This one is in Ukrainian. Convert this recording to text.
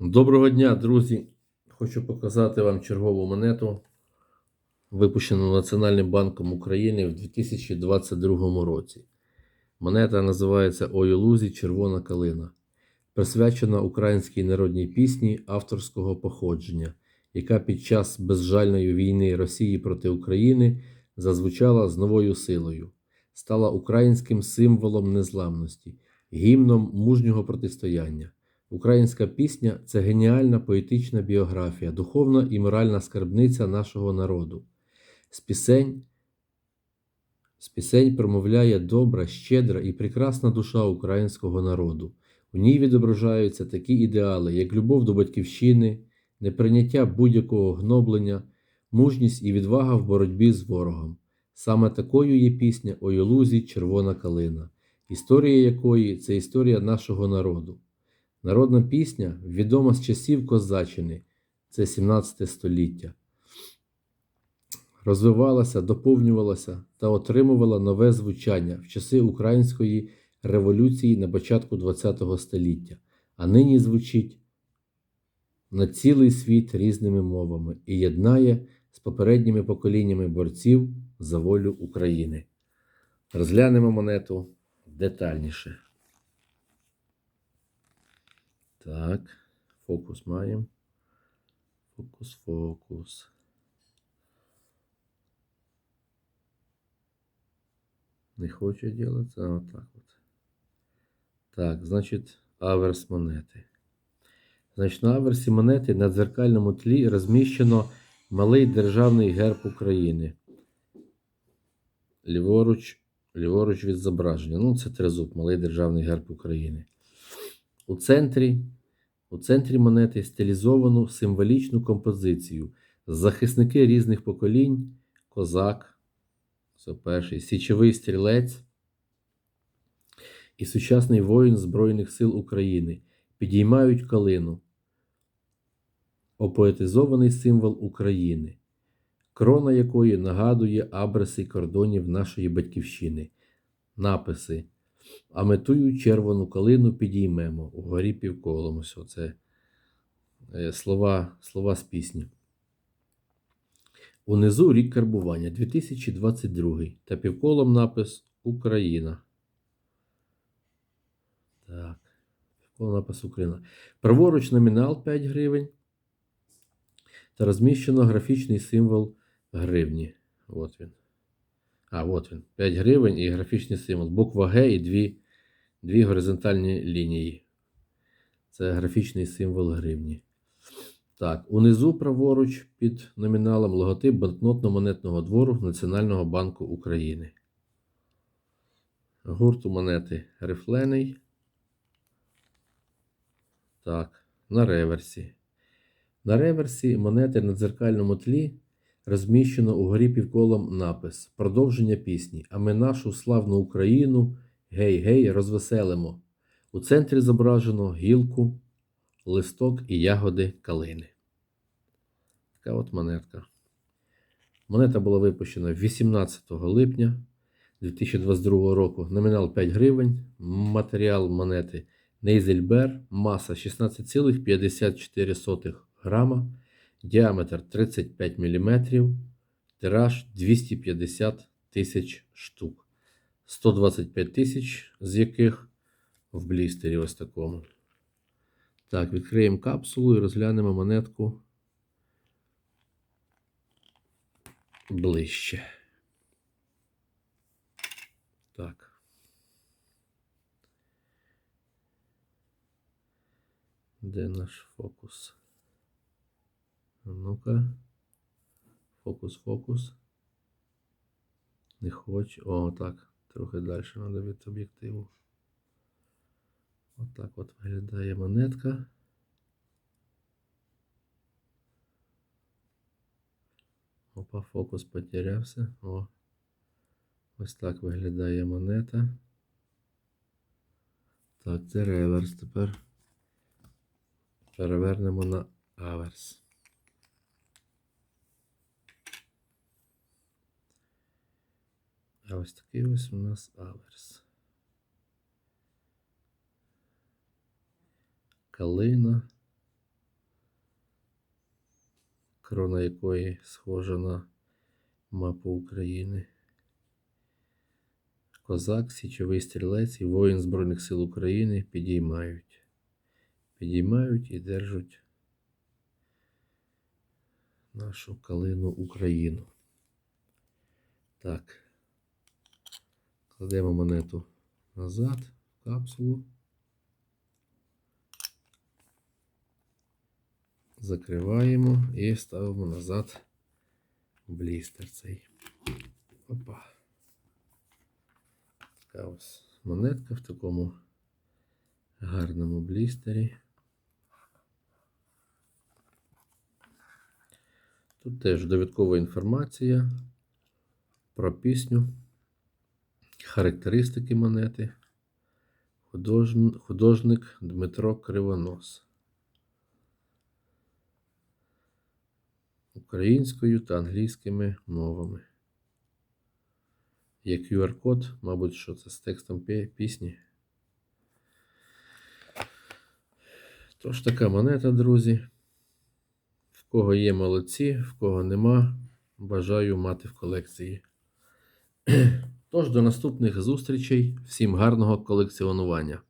Доброго дня, друзі! Хочу показати вам чергову монету, випущену Національним банком України в 2022 році. Монета називається «Ой у лузі Червона калина, присвячена українській народній пісні авторського походження, яка під час безжальної війни Росії проти України зазвучала з новою силою, стала українським символом незламності, гімном мужнього протистояння. Українська пісня це геніальна поетична біографія, духовна і моральна скарбниця нашого народу. З пісень, з пісень промовляє добра, щедра і прекрасна душа українського народу. У ній відображаються такі ідеали, як любов до батьківщини, неприйняття будь-якого гноблення, мужність і відвага в боротьбі з ворогом. Саме такою є пісня «Ой у лузі Червона калина, історія якої це історія нашого народу. Народна пісня відома з часів Козаччини, це 17 століття. Розвивалася, доповнювалася та отримувала нове звучання в часи Української революції на початку ХХ століття, а нині звучить на цілий світ різними мовами і єднає з попередніми поколіннями борців за волю України. Розглянемо монету детальніше. Так, фокус маємо. Фокус, фокус. Не хочу делать, а вот так. Так, значить, аверс монети. Значить, на аверсі монети на дзеркальному тлі розміщено малий державний герб України. Ліворуч, ліворуч від зображення. Ну, це тризуб, малий державний герб України. У центрі, у центрі монети стилізовану символічну композицію. Захисники різних поколінь, козак, це перший, січовий стрілець і сучасний воїн Збройних сил України підіймають калину, опоетизований символ України, крона якої нагадує абреси кордонів нашої батьківщини, написи. А метую червону калину підіймемо угорі півколом. Ось Оце е, слова, слова з пісні. Унизу рік карбування 2022 та півколом напис Україна. Так, півколом напис Україна. Праворуч номінал 5 гривень. Та розміщено графічний символ гривні. От він. А, от він. 5 гривень і графічний символ. Буква Г і дві, дві горизонтальні лінії. Це графічний символ гривні. Так, унизу праворуч під номіналом логотип банкнотно-монетного двору Національного банку України. Гурт у монети рифлений. Так, на реверсі. На реверсі монети на дзеркальному тлі розміщено угорі півколом напис Продовження пісні. А ми нашу славну Україну гей-гей розвеселимо. У центрі зображено гілку, листок і ягоди калини. Така от монетка. Монета була випущена 18 липня 2022 року. Номінал 5 гривень. Матеріал монети Нейзельбер, маса 16,54 грама, діаметр 35 мм, тираж 250 тисяч штук. 125 тисяч, з яких в блістері ось такому. Так, відкриємо капсулу і розглянемо монетку ближче. Так. Де наш фокус? Ну-ка. Фокус, фокус. Не хочу. О, так. Трохи далі треба від об'єктиву. Отак от виглядає монетка. Опа, фокус потерявся. О. Ось так виглядає монета. Так, це реверс. Тепер перевернемо на аверс. А ось такий ось у нас аверс. Калина. крона якої схожа на мапу України. Козак, січовий стрілець і воїн Збройних сил України підіймають. Підіймають і держать нашу калину Україну. Так. Кладемо монету назад в капсулу. Закриваємо і ставимо назад блістер цей. Опа. Така ось монетка в такому гарному блістері. Тут теж довідкова інформація про пісню, характеристики монети, художник Дмитро Кривонос. Українською та англійськими мовами. Є QR-код, мабуть, що це з текстом пісні. Тож така монета, друзі. В кого є молодці, в кого нема, бажаю мати в колекції. Тож до наступних зустрічей. Всім гарного колекціонування.